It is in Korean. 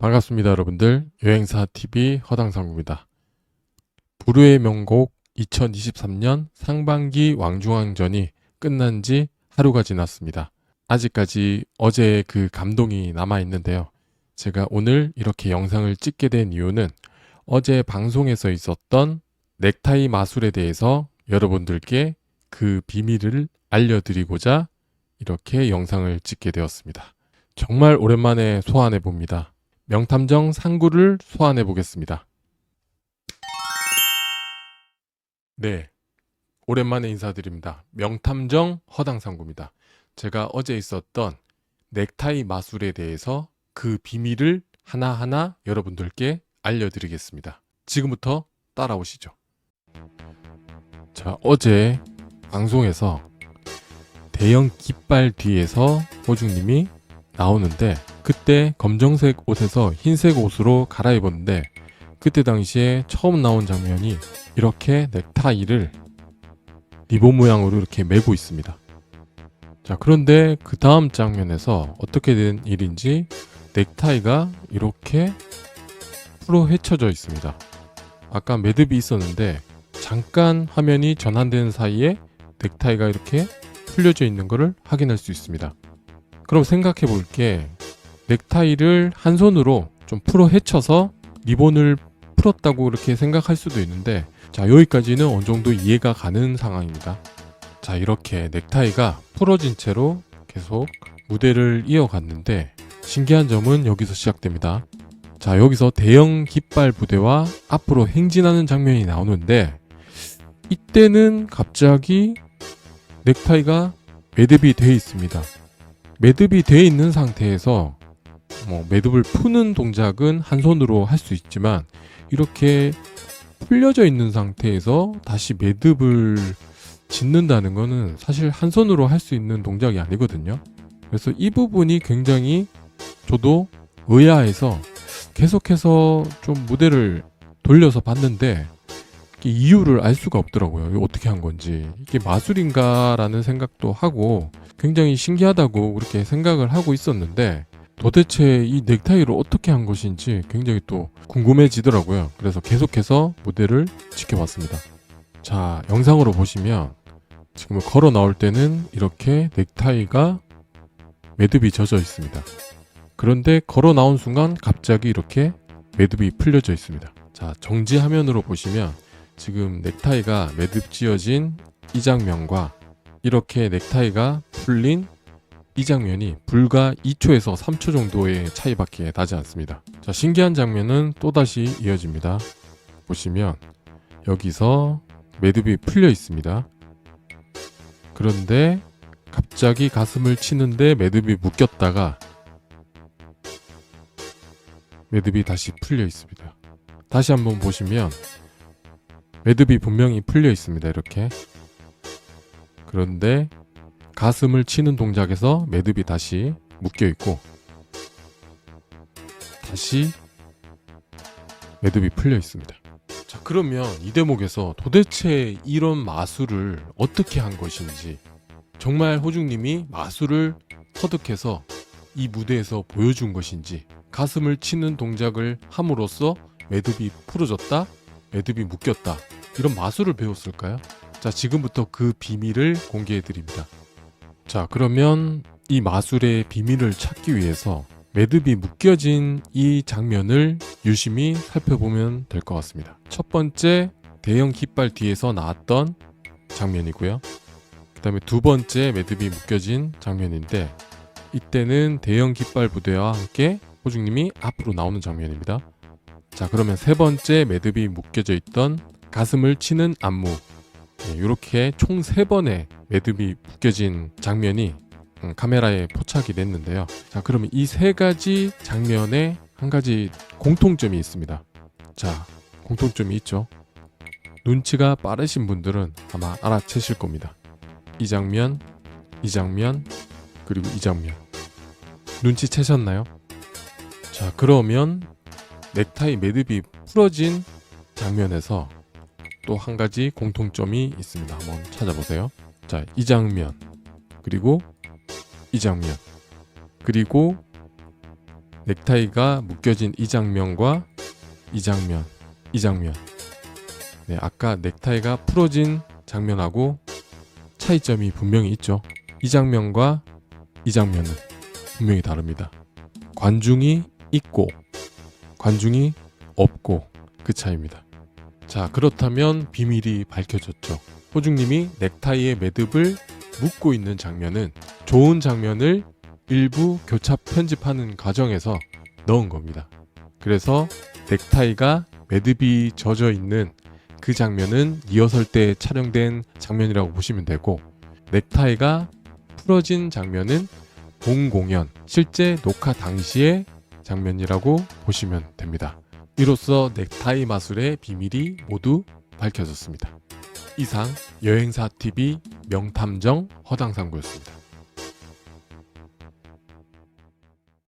반갑습니다, 여러분들. 여행사 TV 허당상구입니다. 불후의 명곡 2023년 상반기 왕중왕전이 끝난 지 하루가 지났습니다. 아직까지 어제의 그 감동이 남아 있는데요. 제가 오늘 이렇게 영상을 찍게 된 이유는 어제 방송에서 있었던 넥타이 마술에 대해서 여러분들께 그 비밀을 알려드리고자 이렇게 영상을 찍게 되었습니다. 정말 오랜만에 소환해 봅니다. 명탐정 상구를 소환해 보겠습니다. 네. 오랜만에 인사드립니다. 명탐정 허당상구입니다. 제가 어제 있었던 넥타이 마술에 대해서 그 비밀을 하나하나 여러분들께 알려드리겠습니다. 지금부터 따라오시죠. 자, 어제 방송에서 대형 깃발 뒤에서 호중님이 나오는데 그때 검정색 옷에서 흰색 옷으로 갈아입었는데 그때 당시에 처음 나온 장면이 이렇게 넥타이를 리본 모양으로 이렇게 메고 있습니다. 자, 그런데 그 다음 장면에서 어떻게 된 일인지 넥타이가 이렇게 풀어 헤쳐져 있습니다. 아까 매듭이 있었는데 잠깐 화면이 전환되는 사이에 넥타이가 이렇게 풀려져 있는 것을 확인할 수 있습니다. 그럼 생각해 볼게 넥타이를 한 손으로 좀 풀어 헤쳐서 리본을 풀었다고 이렇게 생각할 수도 있는데 자 여기까지는 어느 정도 이해가 가는 상황입니다. 자 이렇게 넥타이가 풀어진 채로 계속 무대를 이어갔는데 신기한 점은 여기서 시작됩니다. 자 여기서 대형 깃발 부대와 앞으로 행진하는 장면이 나오는데 이때는 갑자기 넥타이가 매듭이 돼 있습니다. 매듭이 돼 있는 상태에서 뭐 매듭을 푸는 동작은 한 손으로 할 수 있지만 이렇게 풀려져 있는 상태에서 다시 매듭을 짓는다는 거는 사실 한 손으로 할 수 있는 동작이 아니거든요. 그래서 이 부분이 굉장히 저도 의아해서 계속해서 좀 무대를 돌려서 봤는데 이유를 알 수가 없더라고요. 어떻게 한 건지. 이게 마술인가라는 생각도 하고 굉장히 신기하다고 그렇게 생각을 하고 있었는데 도대체 이 넥타이를 어떻게 한 것인지 굉장히 또 궁금해지더라고요. 그래서 계속해서 무대를 지켜봤습니다. 자, 영상으로 보시면 지금 걸어 나올 때는 이렇게 넥타이가 매듭이 젖어 있습니다. 그런데 걸어 나온 순간 갑자기 이렇게 매듭이 풀려져 있습니다. 자, 정지 화면으로 보시면 지금 넥타이가 매듭 지어진 이 장면과 이렇게 넥타이가 풀린 이 장면이 불과 2초에서 3초 정도의 차이밖에 나지 않습니다. 자, 신기한 장면은 또다시 이어집니다. 보시면 여기서 매듭이 풀려 있습니다. 그런데 갑자기 가슴을 치는데 매듭이 묶였다가 매듭이 다시 풀려 있습니다. 다시 한번 보시면 매듭이 분명히 풀려 있습니다. 이렇게. 그런데 가슴을 치는 동작에서 매듭이 다시 묶여 있고 다시 매듭이 풀려 있습니다. 자, 그러면 이 대목에서 도대체 이런 마술을 어떻게 한 것인지 정말 호중님이 마술을 터득해서 이 무대에서 보여준 것인지 가슴을 치는 동작을 함으로써 매듭이 풀어졌다, 매듭이 묶였다 이런 마술을 배웠을까요? 자, 지금부터 그 비밀을 공개해 드립니다. 자, 그러면 이 마술의 비밀을 찾기 위해서 매듭이 묶여진 이 장면을 유심히 살펴보면 될 것 같습니다. 첫 번째, 대형 깃발 뒤에서 나왔던 장면이고요. 그 다음에 두 번째 매듭이 묶여진 장면인데, 이때는 대형 깃발 부대와 함께 호중님이 앞으로 나오는 장면입니다. 자, 그러면 세 번째 매듭이 묶여져 있던 가슴을 치는 안무. 이렇게 총세 번의 매듭이 묶여진 장면이 음, 카메라에 포착이 됐는데요. 자, 그러면 이 세 가지 장면에 한 가지 공통점이 있습니다. 자, 공통점이 있죠. 눈치가 빠르신 분들은 아마 알아채실 겁니다. 이 장면, 이 장면, 그리고 이 장면. 눈치 채셨나요? 자, 그러면 넥타이 매듭이 풀어진 장면에서 또 한 가지 공통점이 있습니다. 한번 찾아보세요. 자, 이 장면, 그리고 이 장면, 그리고 넥타이가 묶여진 이 장면과 이 장면, 이 장면. 네, 아까 넥타이가 풀어진 장면하고 차이점이 분명히 있죠. 이 장면과 이 장면은 분명히 다릅니다. 관중이 있고 관중이 없고 그 차이입니다. 자, 그렇다면 비밀이 밝혀졌죠. 호중님이 넥타이의 매듭을 묶고 있는 장면은 좋은 장면을 일부 교차 편집하는 과정에서 넣은 겁니다. 그래서 넥타이가 매듭이 젖어 있는 그 장면은 리허설 때 촬영된 장면이라고 보시면 되고 넥타이가 풀어진 장면은 본 공연 실제 녹화 당시의 장면이라고 보시면 됩니다. 이로써 넥타이 마술의 비밀이 모두 밝혀졌습니다. 이상 여행사 TV 명탐정 허당상구였습니다.